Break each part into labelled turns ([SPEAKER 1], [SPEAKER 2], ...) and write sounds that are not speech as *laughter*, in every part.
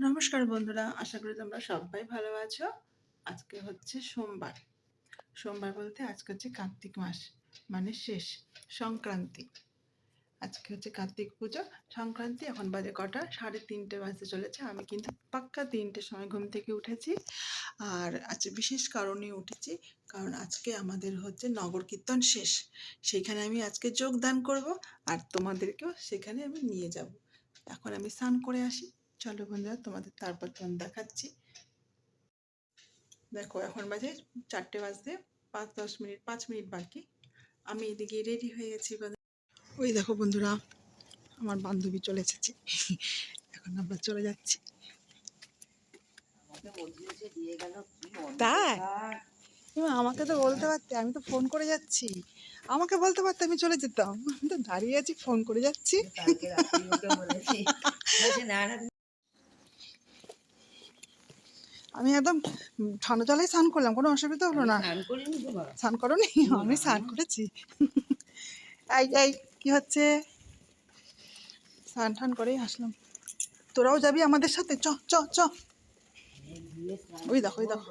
[SPEAKER 1] নমস্কার বন্ধুরা, আশা করি তোমরা সবাই ভালো আছো। আজকে হচ্ছে সোমবার। সোমবার বলতে আজকে হচ্ছে কার্তিক মাস মানে শেষ, সংক্রান্তি। আজকে হচ্ছে কার্তিক পুজো, সংক্রান্তি এখন বাজে কটা, সাড়ে তিনটে বাজতে চলেছে। আমি কিন্তু পাক্কা তিনটের সময় ঘুম থেকে উঠেছি। আর আজকে বিশেষ কারণে উঠেছি, কারণ আজকে আমাদের হচ্ছে নগর কীর্তন শেষ। সেইখানে আমি আজকে যোগদান করব, আর তোমাদেরকেও সেখানে আমি নিয়ে যাব। এখন আমি স্নান করে আসি। চলো বন্ধুরা, তোমাদের তারপর তখন দেখাচ্ছি। দেখো, এখন বাজে চারটে বাজতে পাঁচ, দশ মিনিট, পাঁচ মিনিট বাকি। আমি এদিকে রেডি হয়ে গেছি ওই দেখো বন্ধুরা, আমার বান্ধবী চলে এসেছে। এখন আমরা চলে যাচ্ছি। আমাকে তো বলতে পারতে, আমি তো ফোন করে যাচ্ছি। আমাকে বলতে পারতে আমি চলে যেতাম। আমি তো দাঁড়িয়ে আছি ফোন করে যাচ্ছি। আমি একদম ঠান্ডা জলেই স্নান করলাম কোনো অসুবিধা হলো না। স্নান করো নি। আমি স্নান করেছি। এই এই কি হচ্ছে? স্নান ঠান করেই আসলাম। তোরাও যাবি আমাদের সাথে? চ চ চ। ওই দেখো ওই দেখো।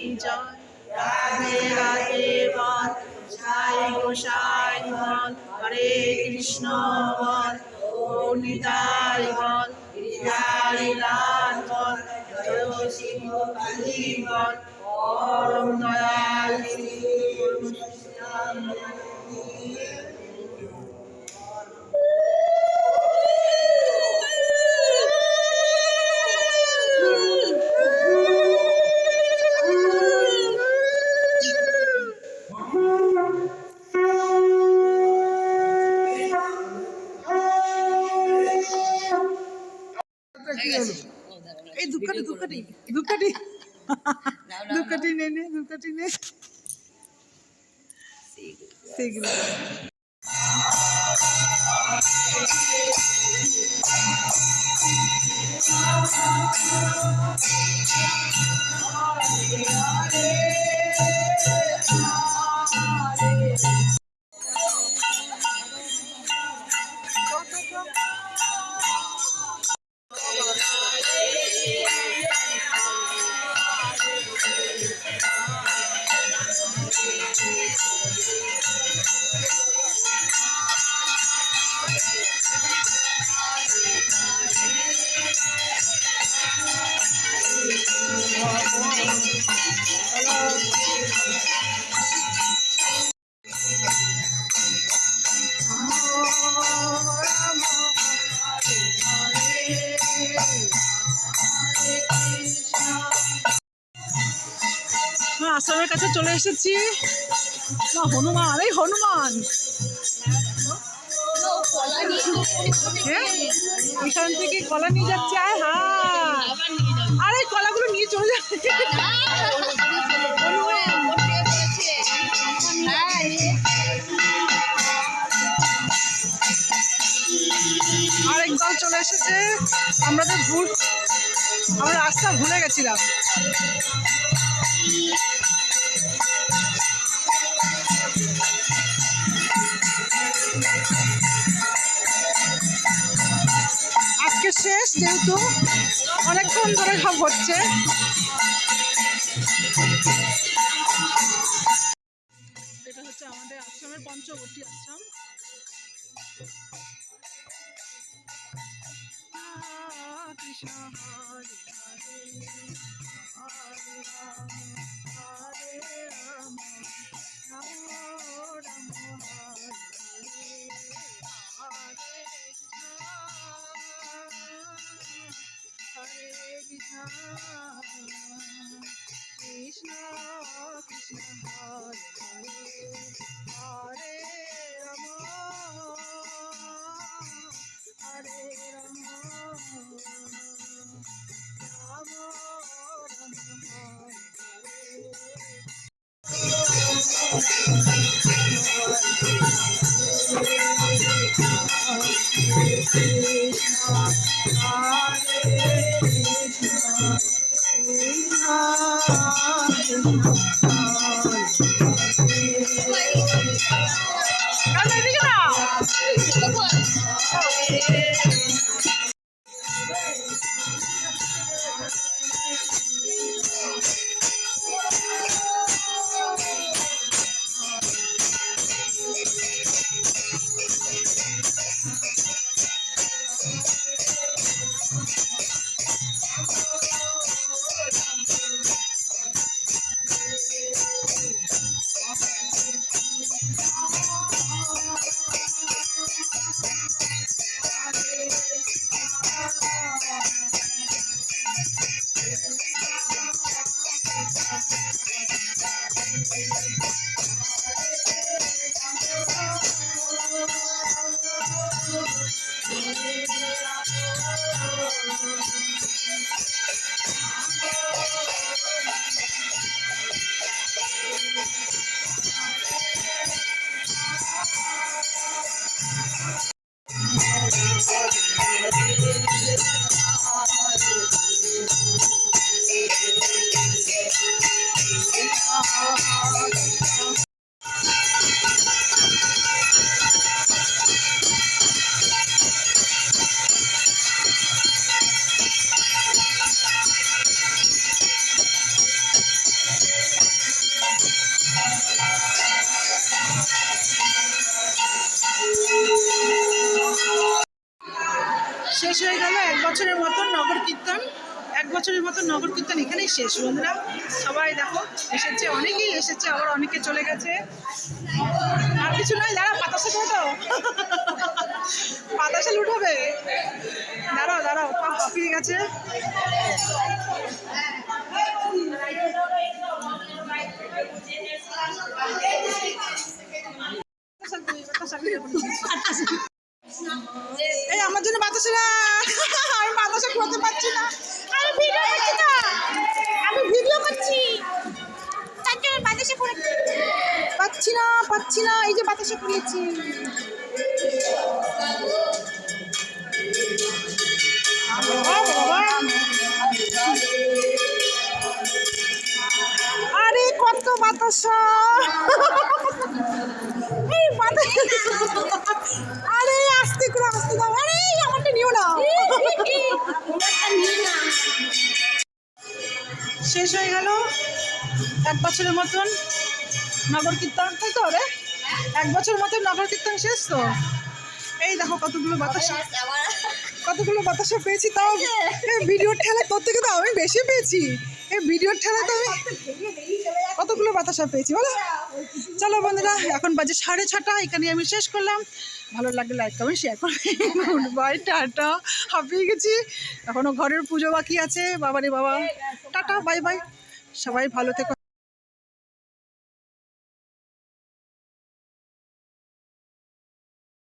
[SPEAKER 2] কি জয় রাধে রাধে বল সাই গোসাই বল হরে কৃষ্ণ বল বিহারি লাল বল জয় শ্রী
[SPEAKER 3] সেগুলো আমরা *laughs* আশ্রমের কাছে চলে এসেছি। না হনুমান, এই হনুমান। এখান থেকে কলা নিয়ে যাচ্ছে, আয় হা আরে, কলাগুলো নিয়ে চলে যাচ্ছে আরেক দল চলে এসেছে। আমরা তো ভুল আমরা রাস্তা ভুলে গেছিলাম। শেষ যেহেতু অনেকক্ষণ ধরে সব হচ্ছে। এটা হচ্ছে আমাদের আশ্রমের পঞ্চবটী আশ্রম। কৃষ্ণ আমার আরে আমার আরে রাম Thank you. হয়ে গেল, এক বছরের মতন নগর কীর্তন, এক বছরের মতন নগর কীর্তন এখানেই শেষ। বন্ধুরা, সবাই দেখো, এসেছে, অনেকেই এসেছে, আবার অনেকে চলে গেছে। আর কিছু নয় দাঁড়া বাতাসে তো বাতাসে লুটাবে দাঁড়াও দাঁড়াও, পা হাঁপিয়ে গেছে। আমার জন্য বাতাসে *laughs* আমি বাতাসে করতে পারছি না।
[SPEAKER 2] আমি ভিডিও করছি না। আমি ভিডিও করছি। পড়েছি
[SPEAKER 3] পাচ্ছি না পাচ্ছি না। এই যে বাতাসে পুড়িয়েছি আরে কত বাতাসা। *laughs* এই শেষ হয়ে গেল। এক বছরের মতন নগর কীর্তন তাই তো রে? এক বছর মতন নগর কীর্তন শেষ তো? এই দেখো কতগুলো বাতাসা। কতগুলো বাতাসা পেয়েছি তাও। এই ভিডিওর ঠেলা তোর থেকে তো আমি বেশি পেয়েছি। এই ভিডিওর ঠেলা তো আমি কতগুলো বাতাসা পেয়েছি বলো? চলো বন্ধুরা, এখন বাজে সাড়ে ছটা, এখানে আমি শেষ করলাম। ভালো লাগলে লাইক কমেন্ট শেয়ার করবে। Good bye, tata. হাঁপিয়ে গেছি। এখনও ঘরের পুজো বাকি আছে, বাবারে বাবা। টাটা বাই বাই সবাই ভালো থেকো।